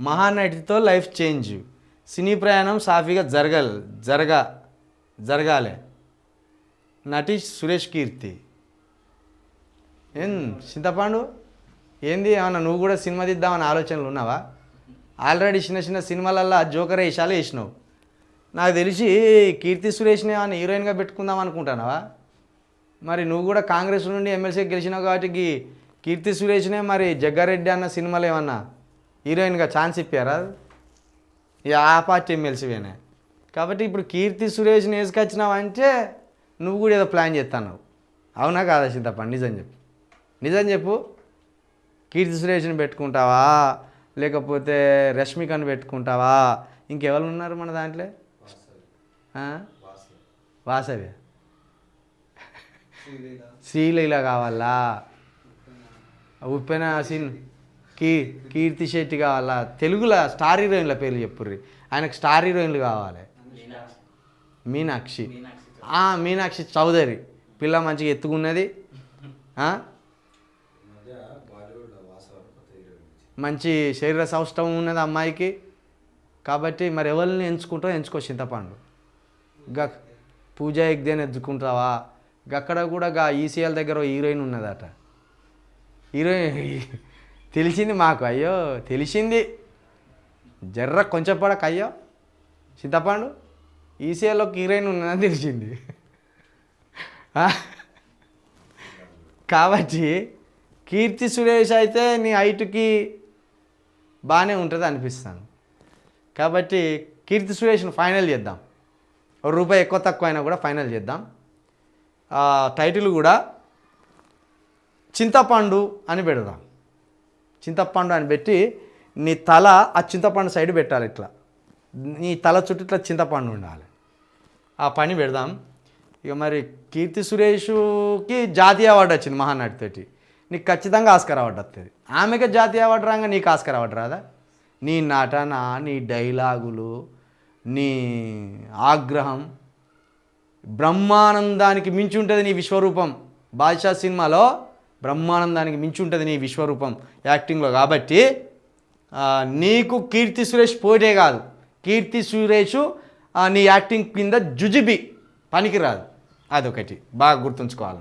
మహానటితో life change. సినీ ప్రయాణం సాఫీగా జరగల్ జరగ జరగాలి. నటి సురేష్ కీర్తి. ఏం చింతపాండు? ఏంది ఏమన్నా నువ్వు కూడా సినిమా తీద్దామని ఆలోచనలు ఉన్నావా? ఆల్రెడీ చిన్న చిన్న సినిమాలల్లో జోకర్ వేషాలు వేసినావు. నాకు తెలిసి కీర్తి సురేష్ని ఏమన్నా హీరోయిన్గా పెట్టుకుందాం అనుకుంటున్నావా? మరి నువ్వు కూడా కాంగ్రెస్ నుండి ఎమ్మెల్సీ గెలిచినావు కాబట్టి కీర్తి సురేష్నే మరి జగ్గారెడ్డి అన్న సినిమాలు ఏమన్నా హీరోయిన్గా ఛాన్స్ ఇప్పారా? ఇక ఆ పార్టీ ఎమ్మెల్సీవేనే కాబట్టి ఇప్పుడు కీర్తి సురేష్ని వేసుకొచ్చినావంటే నువ్వు కూడా ఏదో ప్లాన్ చేస్తావు అవునా కాదా చింతప్ప? నిజం చెప్పు. నిజం చెప్పు. కీర్తి సురేష్ని పెట్టుకుంటావా? లేకపోతే రష్మికను పెట్టుకుంటావా? ఇంకెవరు ఉన్నారు మన దాంట్లో? వాసవి. శ్రీలీల. కావాలా? ఉప్పెన సీన్ కీ కీర్తి శెట్టి కావాలా తెలుగులో స్టార్ హీరోయిన్ల పేర్లు చెప్పుర్రి. ఆయనకు స్టార్ హీరోయిన్లు కావాలి. మీనాక్షి. మీనాక్షి. చౌదరి. పిల్ల మంచిగా ఎత్తుకున్నది? మంచి శరీర సౌష్ఠవం ఉన్నది అమ్మాయికి. కాబట్టి మరి ఎవరిని ఎంచుకుంటావు ఎంచుకో చింతపండు. గా పూజ ఎగ్దేని ఎత్తుకుంటావా? గక్కడ కూడా గా ఈసీఎల్ దగ్గర హీరోయిన్ ఉన్నదట. హీరోయిన్ తెలిసింది మాకు అయ్యో తెలిసింది. జర్ర కొంచెం పడక అయ్యో. చింతపండు ఈసీఎల్లో హీరోయిన్ ఉన్నదని తెలిసింది. కాబట్టి కీర్తి సురేష్ అయితే నీ హైట్కి బాగానే ఉంటుంది అనిపిస్తాను కాబట్టి కీర్తి సురేష్ను ఫైనల్ చేద్దాం. ఒక రూపాయి ఎక్కువ తక్కువ అయినా కూడా ఫైనల్ చేద్దాం. టైటిల్ కూడా చింతపండు అని పెడదాం. చింతపండు అని పెట్టి నీ తల ఆ చింతపండు సైడ్ పెట్టాలి ఇట్లా. నీ తల చుట్టూ ఇట్లా చింతపండు ఉండాలి. ఆ పని పెడదాం. ఇక మరి కీర్తి సురేష్కి జాతీయ అవార్డు వచ్చింది మహానటితోటి నీకు ఖచ్చితంగా ఆస్కర్ అవార్డు వస్తుంది ఆమెకి జాతీయ అవార్డు రాగా నీకు ఆస్కర్ అవార్డు రాదా? నీ నటన నీ డైలాగులు నీ ఆగ్రహం బ్రహ్మానందానికి మించి ఉంటుంది నీ విశ్వరూపం. బాద్షా సినిమాలో బ్రహ్మానందానికి మించి ఉంటుంది నీ విశ్వరూపం యాక్టింగ్లో కాబట్టి నీకు కీర్తి సురేష్ పోటే కాదు. కీర్తి సురేష్ నీ యాక్టింగ్ కింద జుజిబి పనికిరాదు. అదొకటి. బాగా గుర్తుంచుకోవాలి.